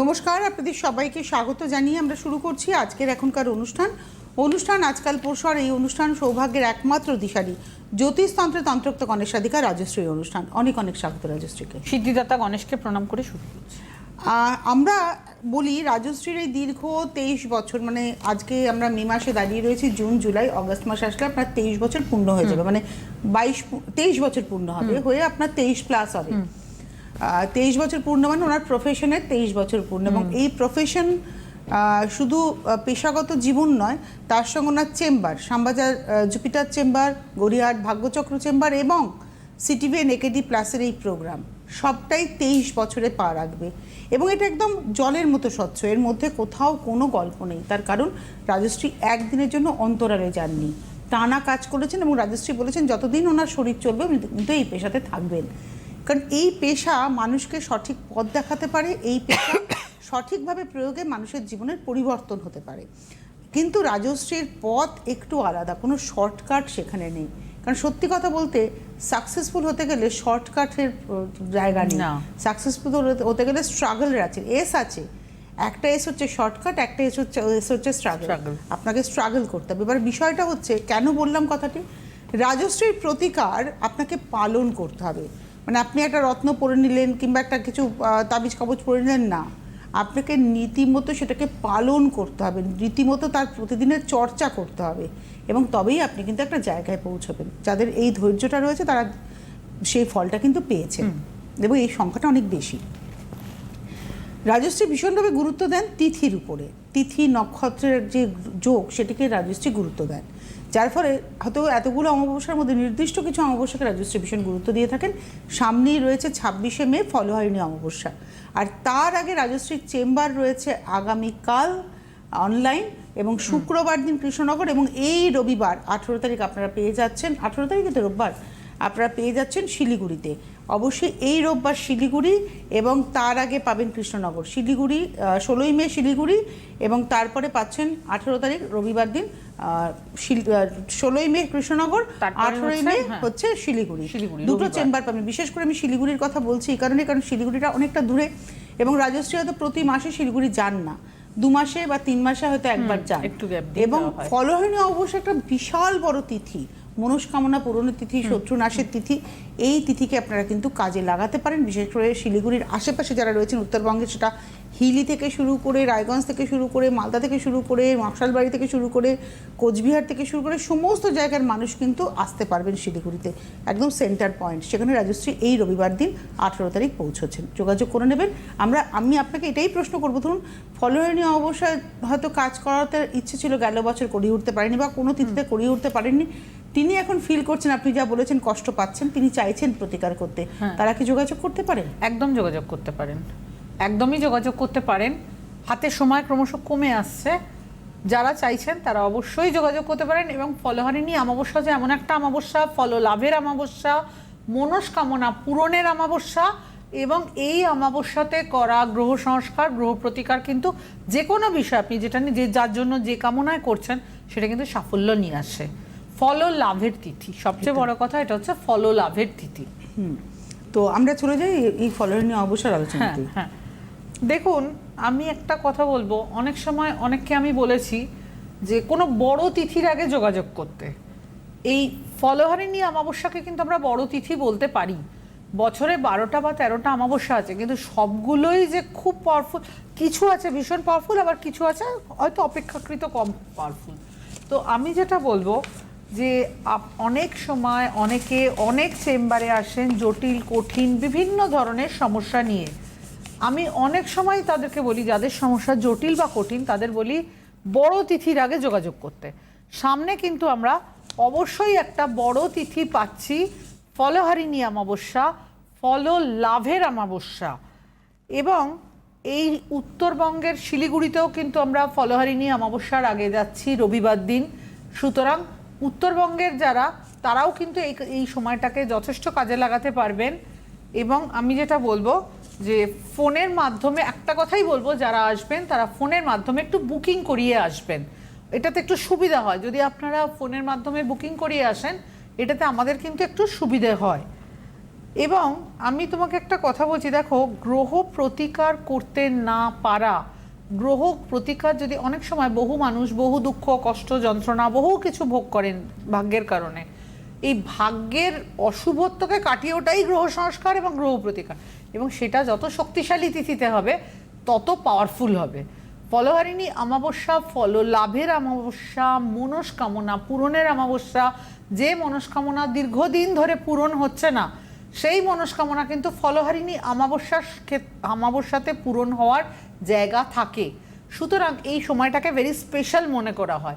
নমস্কার আপনাদের সবাইকে স্বাগত জানিয়ে আমরা শুরু করছি আজকের এখনকার অনুষ্ঠান। অনুষ্ঠান আজকাল পরশর এই অনুষ্ঠান সৌভাগ্যের একমাত্র দিশারি। জ্যোতিষতন্ত্রে তন্ত্রোক্ত গণেশাধিকা রাজশ্রী অনুষ্ঠান। অনেক অনেক স্বাগত রাজশ্রীকে। সিদ্ধিদাতা গণেশকে প্রণাম করে শুরু করছি। আহ, আমরা বলি রাজশ্রীর এই দীর্ঘ তেইশ বছর মানে আজকে আমরা মে মাসে দাঁড়িয়ে রয়েছি জুন জুলাই অগস্ট মাস আসলে আপনার তেইশ বছর পূর্ণ হয়ে যাবে। মানে বাইশ তেইশ বছর পূর্ণ হবে হয়ে আপনার তেইশ প্লাস হবে। তেইশ বছর পূর্ণ মানে ওনার প্রফেশনের তেইশ বছর পূর্ণ। এবং এই প্রফেশন শুধু পেশাগত জীবন নয় তার সঙ্গে ওনার chamber Shyambazar Jupiter chamber Gariahat ভাগ্যচক্র chamber এবং সিটিভি নেকেডি প্লাসের এই প্রোগ্রাম সবটাই তেইশ বছরে পা রাখবে। এবং এটা একদম জলের মতো স্বচ্ছ এর মধ্যে কোথাও কোনো গল্প নেই। তার কারণ রাজশ্রী একদিনের জন্য অন্তরালে যাননি। টানা কাজ করেছেন এবং রাজশ্রী বলেছেন যতদিন ওনার শরীর চলবে উনি কিন্তু এই পেশাতে থাকবেন। কারণ এই পেশা মানুষকে সঠিক পথ দেখাতে পারে এই পেশা সঠিকভাবে প্রয়োগে মানুষের জীবনের পরিবর্তন হতে পারে। কিন্তু রাজশ্রীর পথ একটু আলাদা কোনো শর্টকাট সেখানে নেই। কারণ সত্যি কথা বলতে সাকসেসফুল হতে গেলে শর্টকাটের জায়গা নেই। সাকসেসফুল হতে গেলে স্ট্রাগল আছে। এস আছে। একটা এস হচ্ছে শর্টকাট একটা এস হচ্ছে এস হচ্ছে স্ট্রাগল আপনাকে স্ট্রাগল করতে হবে। এবার বিষয়টা হচ্ছে কেন বললাম কথাটি? রাজশ্রীর প্রতিকার আপনাকে পালন করতে হবে। মানে আপনি একটা রত্ন পরে নিলেন কিংবা একটা কিছু তাবিজ কবচ পরে নিলেন না। আপনাকে রীতিমতো সেটাকে পালন করতে হবে রীতিমতো তার প্রতিদিনের চর্চা করতে হবে এবং তবেই আপনি কিন্তু একটা জায়গায় পৌঁছবেন। যাদের এই ধৈর্যটা রয়েছে তারা সেই ফলটা কিন্তু পেয়েছেন এবং এই সংখ্যাটা অনেক বেশি। রাজশ্রী ভীষণভাবে গুরুত্ব দেন তিথির উপরে। তিথি নক্ষত্রের যে যোগ সেটিকে রাজশ্রী গুরুত্ব দেন। যার ফলে হয়তো এতগুলো অমাবস্যার মধ্যে নির্দিষ্ট কিছু অমাবস্যাকে রাজশ্রী ভীষণ গুরুত্ব দিয়ে থাকেন। সামনেই রয়েছে ছাব্বিশে মে ফলহারিণী অমাবস্যা। আর তার আগে রাজশ্রীর চেম্বার রয়েছে আগামীকাল অনলাইন এবং শুক্রবার দিন কৃষ্ণনগর এবং এই রবিবার আঠেরো তারিখ আপনারা পেয়ে যাচ্ছেন আঠেরো তারিখে তো রোববার আপনারা পেয়ে যাচ্ছেন শিলিগুড়িতে। অবশ্যই এই রোববার শিলিগুড়ি এবং তার আগে পাবেন কৃষ্ণনগর। শিলিগুড়ি ষোলোই মে শিলিগুড়ি এবং তারপরে পাচ্ছেন আঠেরো তারিখ রবিবার দিন ষোলোই মে কৃষ্ণনগর আঠেরোই মে হ্যাঁ। হচ্ছে শিলিগুড়ি। শিলিগুড়ি, দুটো চেম্বার পাবেন। বিশেষ করে আমি শিলিগুড়ির কথা বলছি এই কারণে কারণ শিলিগুড়িটা অনেকটা দূরে এবং রাজশ্রী হয়তো প্রতি মাসে শিলিগুড়ি যান না। দু মাসে বা তিন মাসে হয়তো একবার যান। একটু এবং হয়। অবশ্য একটা বিশাল বড় তিথি। মনস্কামনা পূরণের তিথি শত্রু নাশের তিথি এই তিথিকে আপনারা কিন্তু কাজে লাগাতে পারেন। বিশেষ করে শিলিগুড়ির আশেপাশে যারা রয়েছেন উত্তরবঙ্গে সেটা হিলি থেকে শুরু করে রায়গঞ্জ থেকে শুরু করে মালদা থেকে শুরু করে মশালবাড়ি থেকে শুরু করে কোচবিহার থেকে শুরু করে সমস্ত জায়গার মানুষ কিন্তু আসতে পারবেন শিলিগুড়িতে। একদম সেন্টার পয়েন্ট সেখানে রাজশ্রী এই রবিবার দিন আঠেরো তারিখ পৌঁছচ্ছেন। যোগাযোগ করে নেবেন। আমরা আমি আপনাকে এটাই প্রশ্ন করব ধরুন ফলহারিণী অবশ্যই হয়তো কাজ করাতে ইচ্ছে ছিল গেল বছর করিয়ে উঠতে পারেনি বা কোনো তিথিতে করিয়ে উঠতে পারেননি। তিনি এখন ফিল করছেন আপনি যা বলেছেন কষ্ট পাচ্ছেন তিনি চাইছেন প্রতিকার করতে। হ্যাঁ। তারা কি যোগাযোগ করতে পারেন? একদম যোগাযোগ করতে পারেন। একদমই যোগাযোগ করতে পারেন। হাতে সময় ক্রমশ কমে আসছে। যারা চাইছেন তারা অবশ্যই যোগাযোগ করতে পারেন এবং ফলহারিণী অমাবস্যা যে এমন একটা অমাবস্যা ফল লাভের অমাবস্যা মনস্কামনা পূরণের অমাবস্যা এবং এই অমাবস্যাতে করা গ্রহ সংস্কার গ্রহ প্রতিকার কিন্তু যে কোনো বিষয় আপনি যেটা নিয়ে যে যার জন্য যে কামনায় করছেন সেটা কিন্তু সাফল্য নিয়ে আসে। ফল লাভের তিথি। সবচেয়ে বড় কথা এটা হচ্ছে ফলো লাভের তিথি। হুম। তো আমরা চলে যাই এই ফলহারিণী অবসর হ্যাঁ আলোচনাতে। হ্যাঁ দেখুন আমি একটা কথা বলব অনেক সময় অনেককে আমি বলেছি যে কোনো বড় তিথির আগে যোগাযোগ করতে। এই ফলহারিণী অমাবস্যাকে কিন্তু আমরা বড় তিথি বলতে পারি। বছরে বারোটা বা তেরোটা অমাবস্যা আছে কিন্তু সবগুলোই যে খুব পাওয়ারফুল কিছু আছে ভীষণ পাওয়ারফুল আবার কিছু আছে হয়তো অপেক্ষাকৃত কম পাওয়ারফুল তো আমি যেটা বলব যে অনেক সময় অনেকে অনেক চেম্বারে আসেন জটিল, কঠিন, বিভিন্ন ধরনের সমস্যা নিয়ে। আমি অনেক সময় তাদেরকে বলি, যাদের সমস্যা জটিল বা কঠিন, তাদের বলি, বড় তিথির আগে যোগাযোগ করতে। সামনে কিন্তু আমরা অবশ্যই একটা বড় তিথি পাচ্ছি ফলহারিণী অমাবস্যা, ফল লাভের অমাবস্যা। এবং এই উত্তরবঙ্গের শিলিগুড়িতেও কিন্তু আমরা ফলহারিণী অমাবস্যার আগে যাচ্ছি রবিবার দিন। সুতরাং উত্তরবঙ্গের যারা, তারাও কিন্তু এই এই সময়টাকে যথেষ্ট কাজে লাগাতে পারবেন। এবং আমি যেটা বলব যে, ফোনের মাধ্যমে একটা কথাই বলব, যারা আসবেন তারা ফোনের মাধ্যমে একটু বুকিং করিয়ে আসবেন। এটাতে একটু সুবিধা হয়। যদি আপনারা ফোনের মাধ্যমে বুকিং করিয়ে আসেন, এটাতে আমাদের কিন্তু একটু সুবিধে হয়। এবং আমি তোমাকে একটা কথা বলছি, দেখো, গ্রহ প্রতিকার করতে না পারা গ্রহ প্রতিকার যদি অনেক সময় বহু মানুষ, বহু দুঃখ, কষ্ট, যন্ত্রণা, বহু কিছু ভোগ করেন ভাগ্যের কারণে, এই ভাগ্যের অশুভত্বকে কাটিয়ে ওটাই গ্রহ সংস্কার এবং গ্রহ প্রতিকার। এবং সেটা যত শক্তিশালী তিথিতে হবে, তত পাওয়ারফুল হবে। ফলহারিণী অমাবস্যা ফল লাভের অমাবস্যা, মনস্কামনা পূরণের অমাবস্যা, যে মনস্কামনা দীর্ঘদিন ধরে পূরণ হচ্ছে না সেই মনস্কামনা কিন্তু ফলহারিণী অমাবস্যার ক্ষেত- অমাবস্যাতে পূরণ হওয়ার জায়গা থাকে। সুতরাং এই সময়টাকে ভেরি স্পেশাল মনে করা হয়।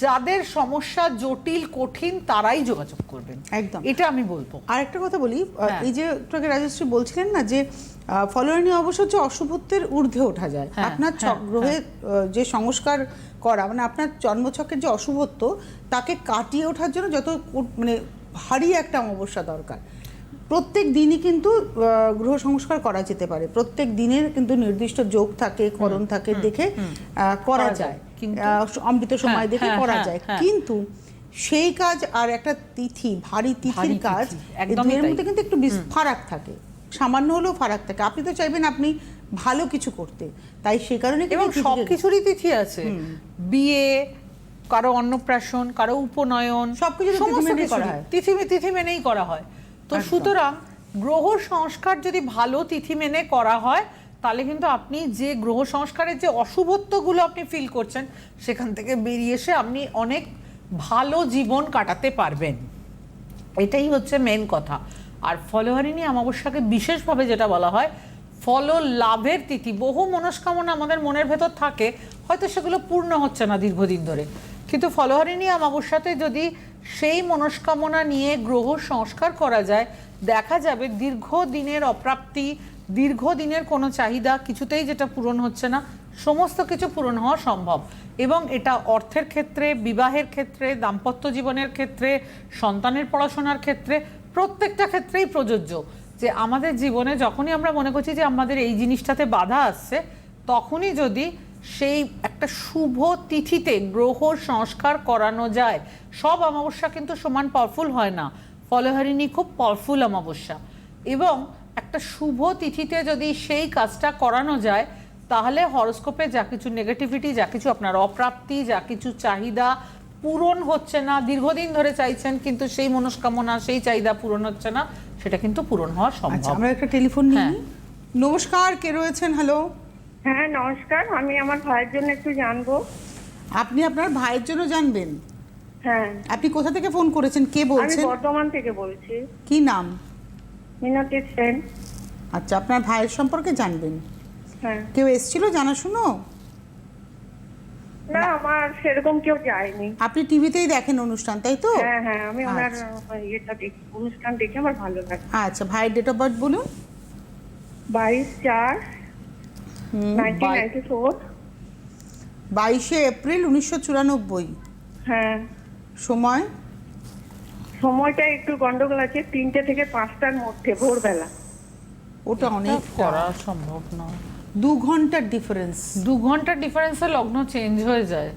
যাদের সমস্যা জটিল কঠিন তারাই যোগাযোগ করবেন। একদম। এটা আমি বলব। আরেকটা কথা বলি হ্যাঁ। এই যে একটু রাজশ্রী বলছিলেন না যে ফলোয়ারিনী অবশ্য হচ্ছে অশুভত্বের ঊর্ধ্বে ওঠা যায় হ্যাঁ, আপনার হ্যাঁ, ছক গ্রহের যে সংস্কার করা মানে আপনার জন্মছকের যে অশুভত্ব তাকে কাটিয়ে ওঠার জন্য যত মানে ভারী একটা অমাবস্যা দরকার। প্রত্যেক দিনই কিন্তু গ্রহ সংস্কার করা যেতে পারে। প্রত্যেক দিনের কিন্তু নির্দিষ্ট যোগ থাকে করণ থাকে দেখে করা যায়। অমৃত সময় হ্যাঁ, দেখে হ্যাঁ, করা হ্যাঁ, যায়। কিন্তু সেই কাজ আর একটা তিথি ভারী তিথির কাজ দুয়ের মধ্যে কিন্তু একটু ফারাক থাকে। সামান্য হলেও ফারাক থাকে। আপনি তো চাইবেন আপনি ভালো কিছু করতে। তাই সে কারণে এবং সব কিছুরই তিথি আছে। বিয়ে কারও অন্নপ্রাশন কারও উপনয়ন সবকিছু সমস্ত হয়। তিথি তিথি মেনেই করা হয়। তো সুতরাং গ্রহ সংস্কার যদি ভালো তিথি মেনে করা হয় তাহলে কিন্তু আপনি যে গ্রহ সংস্কারের যে অশুভত্বগুলো আপনি ফিল করছেন সেখান থেকে বেরিয়ে এসে আপনি অনেক ভালো জীবন কাটাতে পারবেন। এটাই হচ্ছে মেন কথা। আর ফলহারিণী অমাবস্যাকে বিশেষভাবে যেটা বলা হয় ফল লাভের তিথি। বহু মনস্কামনা আমাদের মনের ভেতর থাকে হয়তো সেগুলো পূর্ণ হচ্ছে না দীর্ঘদিন ধরে। কিন্তু ফলহারিণী অমাবস্যাতে যদি সেই মনস্কামনা নিয়ে গ্রহ সংস্কার করা যায়, দেখা যাবে দীর্ঘদিনের অপ্রাপ্তি, দীর্ঘদিনের কোনো চাহিদা, কিছুতেই যেটা পূরণ হচ্ছে না, সমস্ত কিছু পূরণ হওয়া সম্ভব। এবং এটা অর্থের ক্ষেত্রে, বিবাহের ক্ষেত্রে, দাম্পত্য জীবনের ক্ষেত্রে, সন্তানের পড়াশোনার ক্ষেত্রে, প্রত্যেকটা ক্ষেত্রেই প্রযোজ্য। যে আমাদের জীবনে যখনই আমরা মনে করছি যে আমাদের এই জিনিসটাতে বাধা আসছে, তখনই যদি সেই একটা শুভ তিথিতে গ্রহ সংস্কার করানো যায়। সব অমাবস্যা কিন্তু সমান পাওয়ারফুল হয় না। ফলহারিণী খুব পাওয়ারফুল অমাবস্যা। এবং একটা শুভ তিথিতে যদি সেই কাজটা করানো যায় তাহলে হরস্কোপে যা কিছু নেগেটিভিটি যা কিছু আপনার অপ্রাপ্তি যা কিছু চাহিদা পূরণ হচ্ছে না দীর্ঘদিন ধরে চাইছেন কিন্তু সেই মনস্কামনা সেই চাহিদা পূরণ হচ্ছে না সেটা কিন্তু পূরণ হওয়া আচ্ছা সম্ভব। আমরা একটা টেলিফোন নিই। হ্যাঁ। নমস্কার কে রয়েছেন? হ্যালো হ্যাঁ নমস্কার। আমি আমার ভাইয়ের জন্য একটু জানব। আপনি আপনার ভাইয়ের জন্য জানবেন? হ্যাঁ। আপনি কোথা থেকে ফোন করেছেন? কে আমি বলছেন? বর্ধমান থেকে বলছি। কি নাম? মিনতি সেন। আচ্ছা আপনার ভাইয়ের সম্পর্কে জানবেন। হ্যাঁ। কেউ এসেছিল জানাশুনো? না আমার সেরকম কেউ যায়নি। আপনি টিভিতেই দেখেন অনুষ্ঠান তাই তো? হ্যাঁ হ্যাঁ আমি ওনার আচ্ছা। ইয়েটা দেখি অনুষ্ঠান দেখে আমার ভালো লাগে। আচ্ছা ভাইয়ের ডেট অফ বার্থ বলুন। বাইশ চার বাইশে এপ্রিল উনিশশো চুরানব্বই। হ্যাঁ। সময়? সময়টা একটু গন্ডগোল আছে তিনটে থেকে পাঁচটার মধ্যে ভোরবেলা। ওটা অনেক করা সম্ভব নয় দু ঘণ্টার ডিফারেন্স দু ঘণ্টার ডিফারেন্সে লগ্ন চেঞ্জ হয়ে যায়।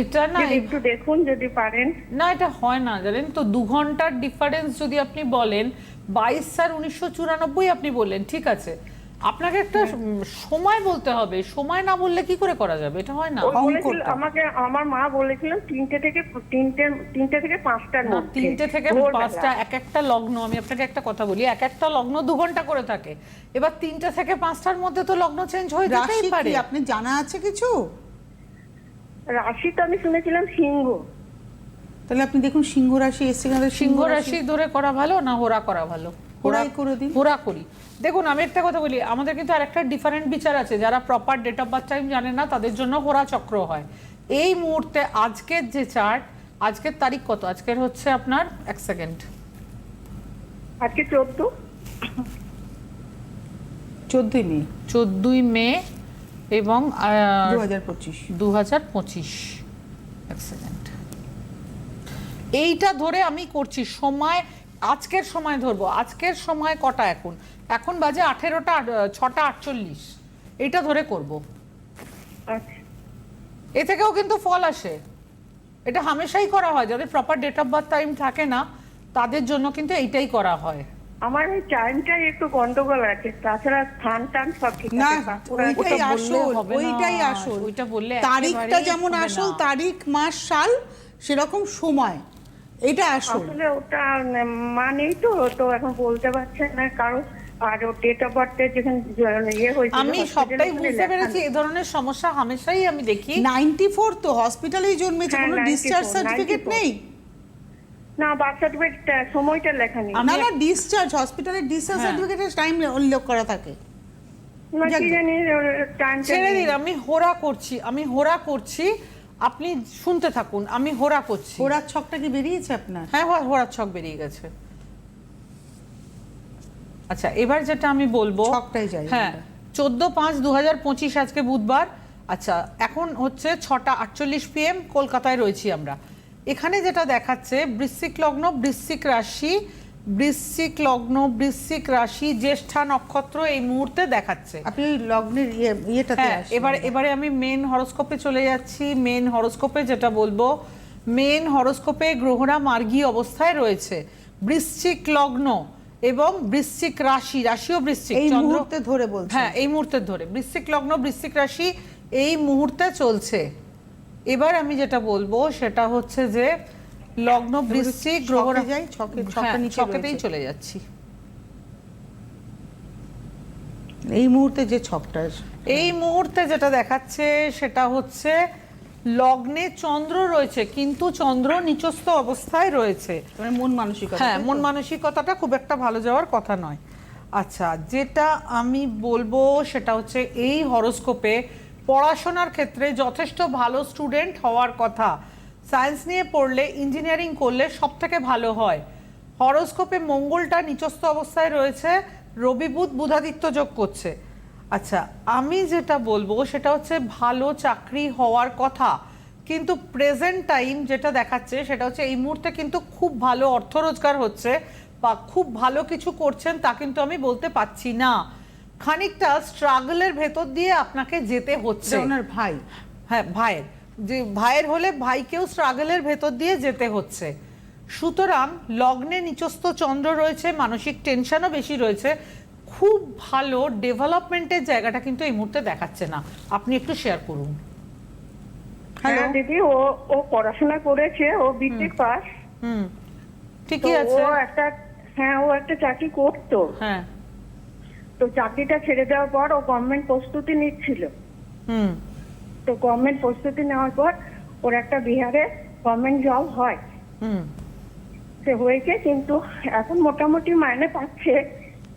এটা না একটু দেখুন যদি পারেন। না এটা হয় না জানেন তো? দু ঘণ্টার ডিফারেন্স যদি আপনি বলেন বাইশ স্যার উনিশশো চুরানব্বই আপনি বললেন ঠিক আছে। আপনাকে একটা সময় বলতে হবে। সময় না বললে কি করে করা যাবে? এটা হয় না। আমাকে আমার মা বলেছিলেন তিনটে থেকে তিনটে তিনটে থেকে পাঁচটার না মধ্যে। তিনটে থেকে। পাঁচটা এক একটা লগ্ন আমি আপনাকে একটা কথা বলি এক একটা লগ্ন দু ঘণ্টা করে থাকে। এবার তিনটে থেকে পাঁচটার মধ্যে তো লগ্ন চেঞ্জ হয়ে যেতেই পারে। আপনি জানা আছে কিছু? রাশি তো আমি শুনেছিলাম সিংহ। তাহলে আপনি দেখুন সিংহ রাশি এসে সিংহ রাশি ধরে করা ভালো না হোরা করা ভালো? হোরাই করে দিন। হোরা করি। দেখুন আমি একটা কথা বলি আমাদের কিন্তু আরেকটা ডিফারেন্ট বিচার আছে। যারা proper date of birth time জানে না তাদের জন্য হোরা চক্র হয়। এই মুহূর্তে আজকের যে চার্ট আজকের তারিখ কত? আজকের হচ্ছে আপনার এক সেকেন্ড আজকে চোদ্দ। চোদ্দই মে। চোদ্দই মে এবং দু হাজার পঁচিশ। দু হাজার পঁচিশ। এক সেকেন্ড এইটা ধরে আমি করছি। সময় আজকের সময় ধরবো। আজকের সময় কটা এখন? এখন বাজে আঠেরোটা ছটা আটচল্লিশ। এটা ধরে করব। আচ্ছা। এ থেকেও কিন্তু ফল আসে। এটা হামেশাই করা হয়। যাদের proper date of birth time থাকে না তাদের জন্য কিন্তু এইটাই করা হয়। আমার ওই টাইমটাই একটু গন্ডগোল আছে। তাছাড়া স্থান টান সব ঠিক ওইটাই আসল ওইটাই আসল। ওইটা বললে তারিখটা যেমন আসল তারিখ মাস সাল সেরকম সময়। এটা আসল। আসলে ওটা মানেই তো তো এখন বলতে পারছেন না কারও। আর ও ডেট অফ বার্থে যেখানে ইয়ে হয়েছিল আমি সবটাই বুঝতে পেরেছি ধরনের সমস্যা হামেশাই আমি দেখি। নাইনটি ফোর তো হসপিটালেই জন্মেছে হ্যাঁ, কোনো ডিসচার্জ সার্টিফিকেট নেই? না বার্থ সার্টিফিকেট সময়টা লেখা নেই। না না ডিসচার্জ হসপিটালের ডিসচার্জ হ্যাঁ। সার্টিফিকেটের টাইম উল্লেখ করা থাকে। না কি জানি ছেড়ে দিন আমি হোরা করছি আমি হোরা করছি। আপনি শুনতে থাকুন আমি হোরা করছি। ওরার ছকটা কি বেরিয়েছে আপনার? হ্যাঁ হো- হোরার ছক বেরিয়ে গেছে। আচ্ছা এবার যেটা আমি বলব ছকটাই চাই হ্যাঁ চোদ্দ পাঁচ দু হাজার পঁচিশ আজকে বুধবার। আচ্ছা এখন হচ্ছে ছটা আটচল্লিশ পিএম কলকাতায় রয়েছি আমরা। এখানে যেটা দেখাচ্ছে বৃশ্চিক লগ্ন বৃশ্চিক রাশি বৃশ্চিক লগ্ন বৃশ্চিক রাশি জ্যেষ্ঠা নক্ষত্র এই মুহূর্তে দেখাচ্ছে। আপনি লগ্নের ইয়ে ইয়েটাতে হ্যাঁ এবার এবারে আমি মেন হরোস্কোপে চলে যাচ্ছি। মেন হরোস্কোপে যেটা বলব মেন হরোস্কোপে গ্রহরা মার্গী অবস্থায় রয়েছে। বৃশ্চিক লগ্ন এবং বৃশ্চিক রাশি রাশিও বৃশ্চিক এই মুহূর্তে ধরে বলছেন। হ্যাঁ এই মুহূর্তে ধরে। বৃশ্চিক লগ্ন বৃশ্চিক রাশি এই মুহূর্তে চলছে। এবার আমি যেটা বলব সেটা হচ্ছে যে লগ্ন বৃশ্চিক ছকে গ্রহরা যাই, ছকে- হ্যাঁ, নিচে ছকেতেই। চলে যাচ্ছি। এই মুহূর্তে যে ছকটা এই মুহূর্তে যেটা দেখাচ্ছে সেটা হচ্ছে লগ্নে চন্দ্র রয়েছে কিন্তু চন্দ্র নিচস্থ অবস্থায় রয়েছে। মানে মন মানসিকতা হ্যাঁ মন মানসিকতাটা খুব একটা ভালো যাওয়ার কথা নয়। আচ্ছা যেটা আমি বলব সেটা হচ্ছে এই হরোস্কোপে পড়াশোনার ক্ষেত্রে যথেষ্ট ভালো স্টুডেন্ট হওয়ার কথা। সায়েন্স নিয়ে পড়লে ইঞ্জিনিয়ারিং করলে সব থেকে ভালো হয়। হরোস্কোপে মঙ্গলটা নিচস্থ অবস্থায় রয়েছে রবি বুধ বুধাদিত্য যোগ করছে। আচ্ছা আমি যেটা বলব সেটা হচ্ছে ভালো চাকরি হওয়ার কথা কিন্তু প্রেজেন্ট টাইম যেটা দেখাচ্ছে সেটা হচ্ছে এই মুহূর্তে কিন্তু খুব ভালো অর্থ রোজগার হচ্ছে বা খুব ভালো কিছু করছেন তা কিন্তু আমি বলতে পাচ্ছি না। খানিকটা স্ট্রাগলের ভেতর দিয়ে আপনাকে যেতে হচ্ছে। ওনার ভাই। হ্যাঁ ভাইয়ের। যে ভাইয়ের হলে ভাইকেও স্ট্রাগলের ভেতর দিয়ে যেতে হচ্ছে। সুতরাং লগ্নে নিচস্থ চন্দ্র রয়েছে মানসিক টেনশনও বেশি রয়েছে। খুব ভালো ডেভেলপমেন্টের জায়গাটা কিন্তু এই মুহূর্তে দেখাচ্ছে না। আপনি একটু শেয়ার করুন। হ্যাঁ দিদি ও ও পড়াশোনা করেছে ও বিটেক পাস। হুম ঠিকই ও একটা হ্যাঁ ও একটা চাকরি করতো। হ্যাঁ। তো চাকরিটা ছেড়ে দেওয়ার পর ও গভর্নমেন্ট প্রস্তুতি নিচ্ছিল। হুম। তো গভর্নমেন্ট প্রস্তুতি নেওয়ার পর ওর একটা বিহারে গভর্নমেন্ট জব হয়। হুম। সে হয়েছে কিন্তু এখন মোটামুটি মাইনে পাচ্ছে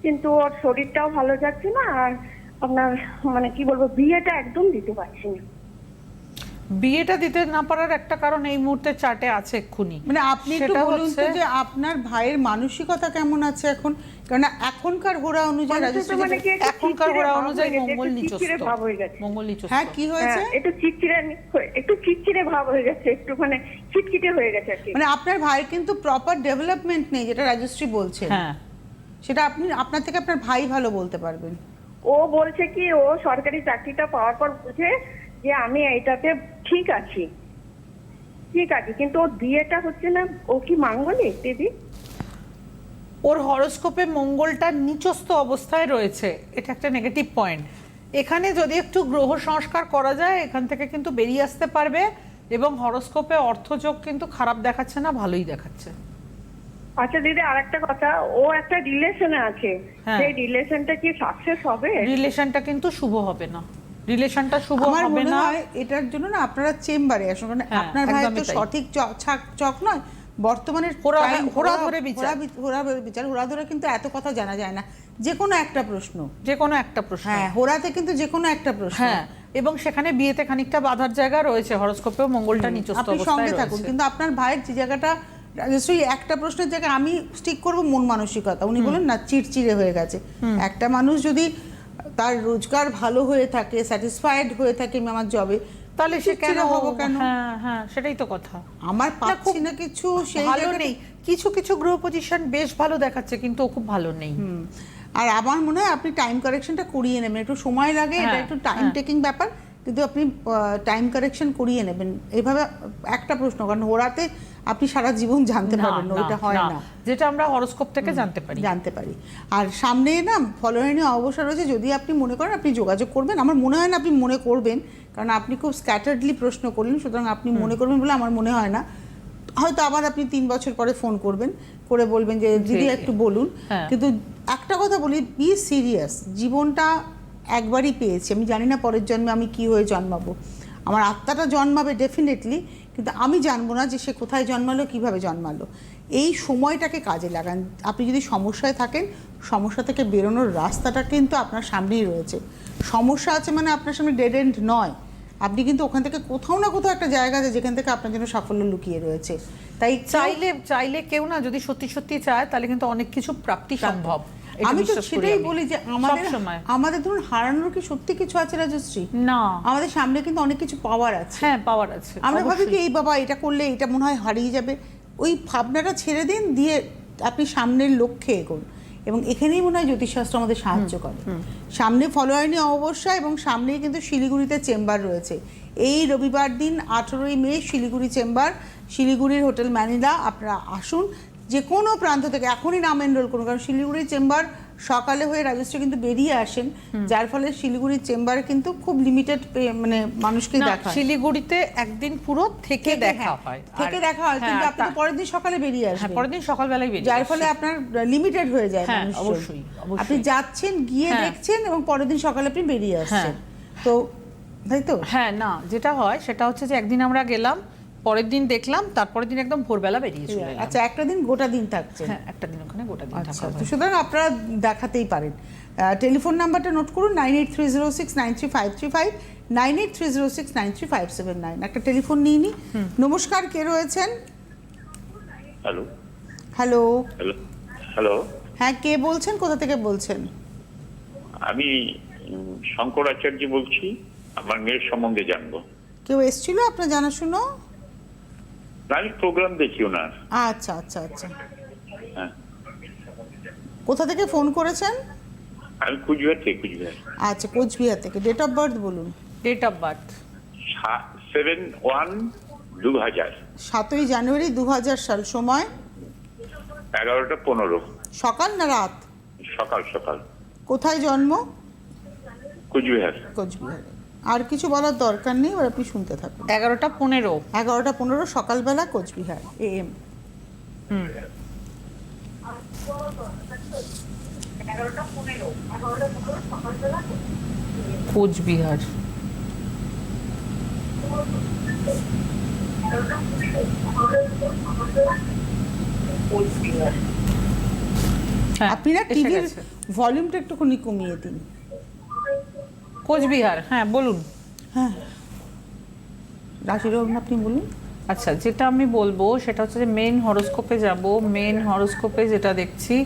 কিন্তু ওর শরীরটাও ভালো যাচ্ছে না আর আপনার মানে কি বলব বিয়েটা একদম দিতে পারছি না। বিয়েটা দিতে না পারার একটা কারণ এই মুহূর্তে চার্টে আছে এক্ষুনি। মানে আপনি একটু বলুন তো যে আপনার ভাইয়ের মানসিকতা কেমন আছে এখন? কারণ এখনকার হোরা অনুযায়ী মানে এখনকার ভাব অনুযায়ী মঙ্গল নিচস্থ। মঙ্গল নিচস্থ। হ্যাঁ কি হয়েছে? হ্যাঁ, একটু চিড়চিড়ে একটু চিড়চিড়ে ভাব হয়ে গেছে একটু মানে খিটখিটে হয়ে গেছে আর কি। মানে আপনার ভাইয়ের কিন্তু প্রপার ডেভেলপমেন্ট নেই যেটা রাজশ্রী বলছে হ্যাঁ। সেটা আপনি আপনার থেকে আপনার ভাই ভালো বলতে পারবেন। ও বলছে কি ও সরকারি চাকরিটা পাওয়ার পর বুঝে যে আমি এইটাতে ঠিক আছি। ঠিক আছে কিন্তু ওর বিয়েটা হচ্ছে না ও কি মাঙ্গলিক দিদি? ওর হরোস্কোপে মঙ্গলটা নিচস্থ অবস্থায় রয়েছে এটা একটা নেগেটিভ পয়েন্ট এখানে যদি একটু গ্রহ সংস্কার করা যায় এখান থেকে কিন্তু বেরিয়ে আসতে পারবে এবং হরোস্কোপে অর্থযোগ কিন্তু খারাপ দেখাচ্ছে না ভালোই দেখাচ্ছে। আচ্ছা দিদি আরেকটা কথা ও একটা রিলেশনে আছে। হ্যাঁ। সেই রিলেশনটা কি সাকসেস হবে? রিলেশনটা কিন্তু শুভ হবে না। রিলেশনটা শুভ আমার হবে মনে না? এটার জন্য না আপনারা চেম্বারে আসুন কারণ হ্যাঁ, আপনার ভাই তো সঠিক চ- ছাক- চক নয় বর্তমানের হোরা- ধরে বিচার। হোরা ধরে বিচার। হোরা ধরে কিন্তু এত কথা জানা যায় না। যে কোনো একটা প্রশ্ন। যে কোনো একটা প্রশ্ন। হ্যাঁ হোরাতে কিন্তু যে কোনো একটা প্রশ্ন। হ্যাঁ এবং সেখানে বিয়েতে খানিকটা বাধার জায়গা রয়েছে হরোস্কোপেও মঙ্গলটা নিচস্থ আপনি সঙ্গে থাকুন কিন্তু আপনার ভাইয়ের যে জায়গাটা রাজশ্রী একটা প্রশ্নের জায়গায় আমি স্টিক করব মন মানসিকতা। উনি বলেন না চিড়চিড়ে হয়ে গেছে। একটা মানুষ যদি তার রোজগার ভালো হয়ে থাকে স্যাটিসফাইড হয়ে থাকে আমি আমার জবে তাহলে সে কেন হব কেন? হ্যাঁ হ্যাঁ সেটাই তো কথা। আমার পাচ্ছি না কিছু সেই ভালো নেই। কিছু কিছু গ্রহ পজিশন বেশ ভালো দেখাচ্ছে কিন্তু ও খুব ভালো নেই। আর আমার মনে হয় আপনি টাইম কারেকশনটা করিয়ে নেবেন। একটু সময় লাগে এটা হ্যাঁ, একটু টাইম হ্যাঁ। টেকিং ব্যাপার। কিন্তু আপনি টাইম কারেকশন করিয়ে নেবেন। এভাবে একটা প্রশ্ন কারণ ওরাতে আপনি সারা জীবন জানতে পারবেন ওইটা হয় না। যেটা আমরা হরোস্কোপ থেকে জানতে পারি। জানতে পারি। আর সামনে না ফলোয়ারিনী অবসর রয়েছে যদি আপনি মনে করেন আপনি যোগাযোগ করবেন আমার মনে হয় না আপনি মনে করবেন কারণ আপনি খুব স্ক্যাটার্ডলি প্রশ্ন করলেন সুতরাং আপনি মনে করবেন বলে আমার মনে হয় না। হয়তো আবার আপনি তিন বছর পরে ফোন করবেন করে বলবেন যে দিদি একটু বলুন। হ্যাঁ। কিন্তু একটা কথা বলি বি সিরিয়াস জীবনটা একবারই পেয়েছি। আমি জানি না পরের জন্মে আমি কি হয়ে জন্মাবো। আমার আত্মাটা জন্মাবে ডেফিনেটলি কিন্তু আমি জানব না যে সে কোথায় জন্মালো কীভাবে জন্মালো। এই সময়টাকে কাজে লাগান। আপনি যদি সমস্যায় থাকেন সমস্যা থেকে বেরোনোর রাস্তাটা কিন্তু আপনার সামনেই রয়েছে। সমস্যা আছে মানে আপনার সামনে ডেড এন্ড নয়। আপনি কিন্তু ওখান থেকে কোথাও না কোথাও একটা জায়গা আছে যেখান থেকে আপনার জন্য সাফল্য লুকিয়ে রয়েছে। তাই চাইলে চাইলে কেউ না যদি সত্যি সত্যি চায় তাহলে কিন্তু অনেক কিছু প্রাপ্তি। সম্ভব। আমি তো সেটাই বলি যে আমাদের আমাদের ধরুন হারানোর কি সত্যি কিছু আছে রাজশ্রী? না। আমাদের সামনে কিন্তু অনেক কিছু পাওয়ার আছে। হ্যাঁ পাওয়ার আছে আমরা ভাবি কি এই বাবা এটা করলে এটা মনে হয় হারিয়ে যাবে। ওই ভাবনাটা ছেড়ে দিন দিয়ে আপনি সামনের লক্ষ্যে এগোন। এবং এখানেই মনে হয় জ্যোতিষশাস্ত্র আমাদের সাহায্য করে। সামনে ফলোয়ারিনী অমাবস্যা এবং সামনেই কিন্তু শিলিগুড়িতে চেম্বার রয়েছে। এই রবিবার দিন আঠেরোই মে শিলিগুড়ি চেম্বার শিলিগুড়ির হোটেল ম্যানিলা আপনারা আসুন। যে কোনো প্রান্ত থেকে এখনই নাম এনরোল করুন। কারণ শিলিগুড়ি চেম্বার সকালে হয়ে রাজশ্রী কিন্তু বেরিয়ে আসেন। যার ফলে শিলিগুড়ির চেম্বার কিন্তু খুব লিমিটেড মানে মানুষকে দেখা শিলিগুড়িতে একদিন পুরো থেকে দেখা হয় থেকে দেখা হয়। হ্যাঁ, কিন্তু আপনি পরের দিন সকালে বেরিয়ে হ্যাঁ আসবেন। পরের দিন সকালবেলায় বেরিয়ে যার ফলে আপনার লিমিটেড হয়ে যায় হ্যাঁ, অবশ্যই। আপনি যাচ্ছেন গিয়ে হ্যাঁ। দেখছেন এবং পরের দিন সকালে আপনি বেরিয়ে আসছেন। তো তাই তো? হ্যাঁ না যেটা হয় সেটা হচ্ছে যে একদিন আমরা গেলাম পরের দিন দেখলাম তারপরের দিন একদম ভোরবেলা বেরিয়ে চলে আচ্ছা একটা দিন গোটা দিন থাকছেন। হ্যাঁ একটা দিন ওখানে গোটা দিন আচ্ছা তো হয়। সুতরাং আপনারা দেখাতেই পারেন। টেলিফোন নাম্বারটা নোট করুন nine eight three zero six nine three five three five nine eight three zero six nine three five seven nine. একটা টেলিফোন নিয়ে নি। নমস্কার কে রয়েছেন? হ্যালো হ্যালো হ্যালো হ্যালো হ্যাঁ কে বলছেন? কোথা থেকে বলছেন? আমি উম, শঙ্কর আচার্য বলছি। আমার মেয়ের সম্বন্ধে জানব। কেউ এসেছিল আপনার জানাশুনো? আমি প্রোগ্রাম দেখি ওনার। আচ্ছা আচ্ছা আচ্ছা। হ্যাঁ। কোথা থেকে ফোন করেছেন? আমি কুচবিহার থেকে কুচবিহার। আচ্ছা কোচবিহার থেকে। ডেট অফ বার্থ বলুন। Date of birth seven one দু হাজার সাতই জানুয়ারি দু হাজার সাল সময়? এগারোটা পনেরো। সকাল না রাত? সকাল সকাল। কোথায় জন্ম? কুচবিহার। কোচবিহারে। আর কিছু বলার দরকার নেই এবার আপনি শুনতে থাকুন। এগারোটা পনেরো। এগারোটা পনেরো সকালবেলা কোচবিহার এ এম কোচবিহার। হ্যাঁ, আপনি না টিভির ভলিউমটা একটুখানি কমিয়ে দিন। কোচবিহার হ্যাঁ বলুন। হ্যাঁ। আপনি বলুন। আচ্ছা যেটা আমি বলব সেটা হচ্ছে যে মেন হরোস্কোপে যাব। মেন হরোস্কোপে যেটা দেখছি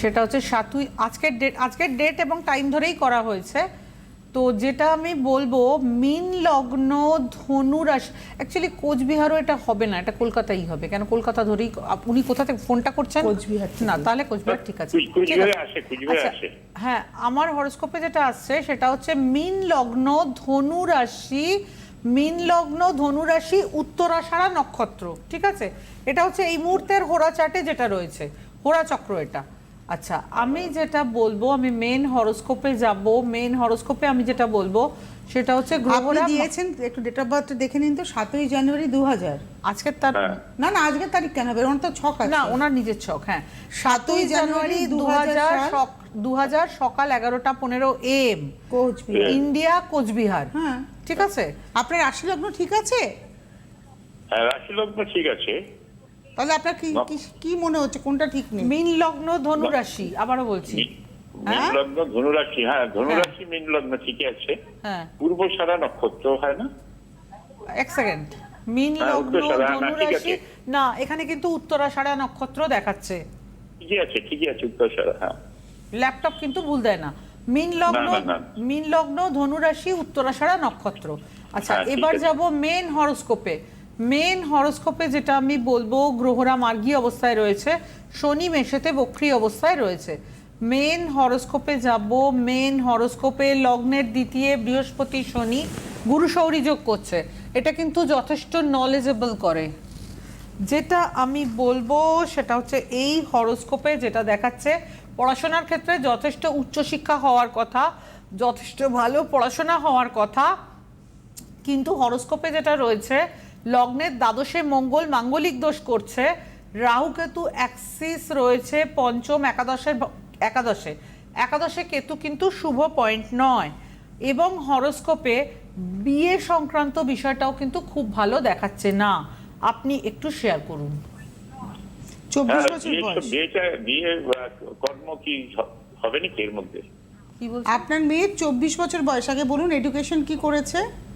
সেটা হচ্ছে সাতই আজকের ডেট আজকের ডেট এবং টাইম ধরেই করা হয়েছে। তো যেটা আমি বলব মিন লগ্ন ধনু রাশি অ্যাকচুয়ালি কোচবিহারও এটা হবে না এটা কলকাতাই হবে। কেন কলকাতা ধরেই উনি কোথা থেকে ফোনটা করছেন? কোচবিহার না তাহলে কোচবিহার ঠিক আছে। আচ্ছা, আসে। হ্যাঁ আমার হরস্কোপে যেটা আসছে সেটা হচ্ছে মিন লগ্ন ধনু রাশি মিন লগ্ন ধনু রাশি উত্তরাষাঢ়া নক্ষত্র ঠিক আছে? এটা হচ্ছে এই মুহূর্তের হোরা চার্টে যেটা রয়েছে হোরা চক্র এটা। আচ্ছা আমি যেটা বলব আমি মেন হরোস্কোপে যাব মেন হরোস্কোপে আমি যেটা বলব সেটা হচ্ছে আপনি গ্রহরা দিয়েছেন একটু ডেট অফ বার্থটা দেখে নিন তো সাতই জানুয়ারি দু হাজার আজকের তার হ্যাঁ। না না আজকের তারিখ কেন হবে? ওনার তো ছক আছে। না ওনার নিজের ছক হ্যাঁ। সাতই জানুয়ারি দু হাজার 2000 দু হাজার সকাল এগারোটা পনেরো এম। কোচবিহার। ইন্ডিয়া কোচবিহার। হ্যাঁ। ঠিক আছে? আপনার রাশি লগ্ন ঠিক আছে? হ্যাঁ রাশি লগ্ন ঠিক আছে। তাহলে আপনার কি কি- কি মনে হচ্ছে? কোনটা ঠিক নেই? মিন লগ্ন ধনু রাশি আবারও বলছি। মীন লগ্ন ধনুরাশি হ্যাঁ ধনুরাশি মীন লগ্ন ঠিকই আছে। হ্যাঁ। পূর্ব সারা নক্ষত্র হয় না? এক সেকেন্ড। মিন হ্যাঁ, লগ্ন উত্তরাষাঢ়া, না, ধনু ঠিক রাশি আছে। না এখানে কিন্তু উত্তরাষাঢ়া নক্ষত্র দেখাচ্ছে। ঠিকই আছে ঠিকই আছে উত্তর সারা হ্যাঁ। ল্যাপটপ কিন্তু ভুল দেয় না। মিন লগ্ন না, না। মিন লগ্ন ধনুরাশি উত্তরাষাঢ়া নক্ষত্র। আচ্ছা হ্যাঁ, ঠিক এবার আছে। যাব মেন হরোস্কোপে মেন হরস্কোপে যেটা আমি বলব, গ্রহরা মার্গী অবস্থায় রয়েছে, শনি মেষেতে বক্রী অবস্থায় রয়েছে। মেন হরস্কোপে যাব, মেন হরস্কোপে লগ্নের দ্বিতীয় বৃহস্পতি শনি গুরু যোগ করছে। এটা কিন্তু যথেষ্ট নলেজেবল করে। যেটা আমি বলব সেটা হচ্ছে এই হরস্কোপে যেটা দেখাচ্ছে, পড়াশোনার ক্ষেত্রে যথেষ্ট উচ্চশিক্ষা হওয়ার কথা, যথেষ্ট ভালো পড়াশোনা হওয়ার কথা, কিন্তু হরস্কোপে যেটা রয়েছে লগ্নের দ্বাদশে মঙ্গল মাঙ্গলিক দোষ করছে। রাহু কেতু অ্যাক্সিস রয়েছে পঞ্চম একাদশের একাদশে। একাদশে কেতু কিন্তু শুভ পয়েন্ট নয়। এবং হরোস্কোপে বিয়ে সংক্রান্ত বিষয়টাও কিন্তু খুব ভালো দেখাচ্ছে না। আপনি একটু শেয়ার করুন। চব্বিশ হ্যাঁ, বছর বিয়ে বয়স। বিয়ে কর্ম কি হবে নাকি এর মধ্যে? আপনার মেয়ের চব্বিশ বছর বয়স। আগে বলুন এডুকেশন কি করেছে?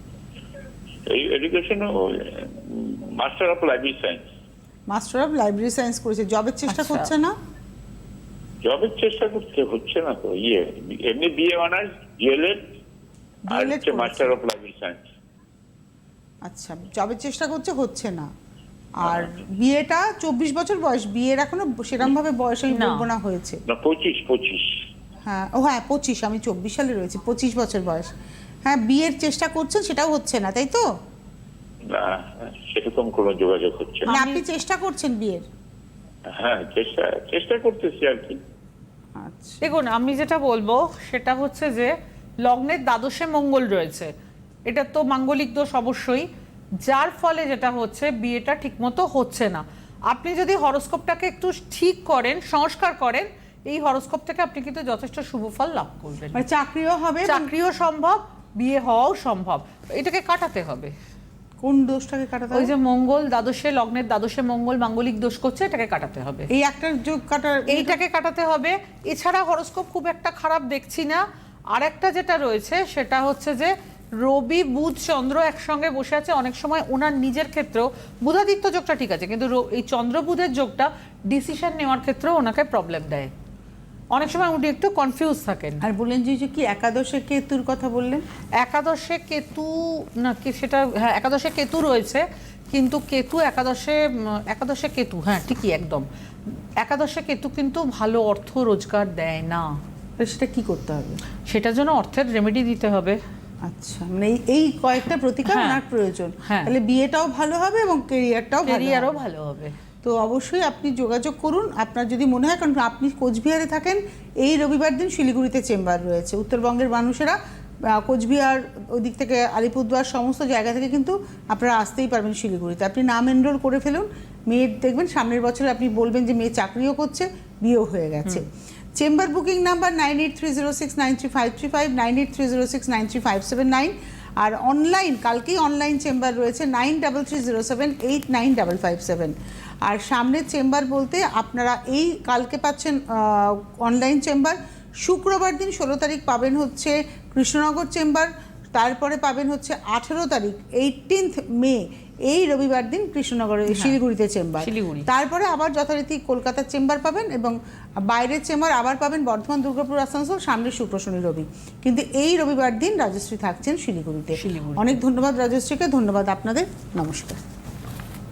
Education master of library science master of library science করেছে। জবের চেষ্টা আচ্ছা। করছে না? জবের চেষ্টা করতে হচ্ছে না তো ইয়ে এমনি বিএ অনার্স ডিএলএড আর হচ্ছে মাস্টার অফ লাইব্রেরি সায়েন্স আচ্ছা জবের চেষ্টা করছে হচ্ছে না। আর বিয়েটা চব্বিশ বছর বয়স বিয়ের এখনও সেরকম ভাবে বয়স আমি না। বলব না হয়েছে। না পঁচিশ পঁচিস হ্যাঁ ও হ্যাঁ পঁচিশ আমি চব্বিশ সালে রয়েছি পঁচিশ বছর বয়স। হ্যাঁ বিয়ের চেষ্টা করছেন সেটাও হচ্ছে না তাই তো? না সেরকম কোনো যোগাযোগ হচ্ছে না। মানে আপনি চেষ্টা করছেন বিয়ের? হ্যাঁ চেষ্টা চেষ্টা করতেছি আর কি। আচ্ছা। দেখুন আমি যেটা বলব সেটা হচ্ছে যে লগ্নের দ্বাদশে মঙ্গল রয়েছে। এটা তো মাঙ্গলিক দোষ অবশ্যই। যার ফলে যেটা হচ্ছে বিয়েটা ঠিকমতো হচ্ছে না। আপনি যদি হরোস্কোপটাকে একটু ঠিক করেন সংস্কার করেন এই হরোস্কোপ থেকে আপনি কিন্তু যথেষ্ট শুভ ফল লাভ করবেন। মানে চাকরিও হবে চাকরিও সম্ভব বিয়ে হওয়াও সম্ভব। এটাকে কাটাতে হবে। কোন দোষটাকে কাটাতে ওই যে মঙ্গল দ্বাদশে লগ্নের দ্বাদশে মঙ্গল মাঙ্গলিক দোষ করছে এটাকে কাটাতে হবে। এই একটা যোগ কাটার এইটাকে কাটাতে হবে। এছাড়া হরস্কোপ খুব একটা খারাপ দেখছি না। আর একটা যেটা রয়েছে সেটা হচ্ছে যে রবি বুধ চন্দ্র একসঙ্গে বসে আছে। অনেক সময় ওনার নিজের ক্ষেত্রেও বুধাদিত্য যোগটা ঠিক আছে কিন্তু এই চন্দ্র বুধের যোগটা ডিসিশন নেওয়ার ক্ষেত্রেও ওনাকে প্রবলেম দেয়। অনেক সময় উনি একটু কনফিউজ থাকেন। আর বললেন যে কি একাদশে কেতুর কথা বললেন? একাদশে কেতু না কি সেটা হ্যাঁ একাদশে কেতু রয়েছে কিন্তু কেতু একাদশে একাদশে কেতু হ্যাঁ ঠিকই একদম। একাদশে কেতু কিন্তু ভালো অর্থ রোজগার দেয় না। সেটা কি করতে হবে? সেটার জন্য অর্থের রেমেডি দিতে হবে। আচ্ছা মানে এই- কয়েকটা প্রতিকার হ্যাঁ। ওনার প্রয়োজন। হ্যাঁ। তাহলে বিয়েটাও ভালো হবে এবং কেরিয়ারটাও কেরিয়ারও ভালো হবে। তো অবশ্যই আপনি যোগাযোগ করুন। আপনার যদি মনে হয় কারণ আপনি কোচবিহারে থাকেন এই রবিবার দিন শিলিগুড়িতে চেম্বার রয়েছে। উত্তরবঙ্গের মানুষেরা কোচবিহার ওদিক থেকে আলিপুরদুয়ার সমস্ত জায়গা থেকে কিন্তু আপনারা আসতেই পারবেন শিলিগুড়িতে। আপনি নাম এনরোল করে ফেলুন। মেয়ের দেখবেন সামনের বছরে আপনি বলবেন যে মেয়ে চাকরিও করছে বিয়েও হয়ে গেছে। Chamber booking number nine eight three zero six nine three five three five nine eight three zero six nine three five seven nine আর অনলাইন কালকেই অনলাইন চেম্বার রয়েছে nine double three zero seven eight nine double five seven আর সামনের chamber বলতে আপনারা এই কালকে পাচ্ছেন online chamber. শুক্রবার দিন ষোলো তারিখ পাবেন হচ্ছে কৃষ্ণনগর চেম্বার তারপরে পাবেন হচ্ছে আঠেরো তারিখ এইটিনথ মে এই রবিবার দিন কৃষ্ণনগরে শিলিগুড়িতে চেম্বার। শিলিগুড়ি। তারপরে আবার যথারীতি কলকাতার চেম্বার পাবেন এবং বাইরের চেম্বার আবার পাবেন বর্ধমান দুর্গাপুর আসানসোল সামনে শুক্র শনি রবি। কিন্তু এই রবিবার দিন রাজশ্রী থাকছেন শিলিগুড়িতে। শিলিগুড়িতে। অনেক ধন্যবাদ রাজশ্রীকে ধন্যবাদ আপনাদের। নমস্কার।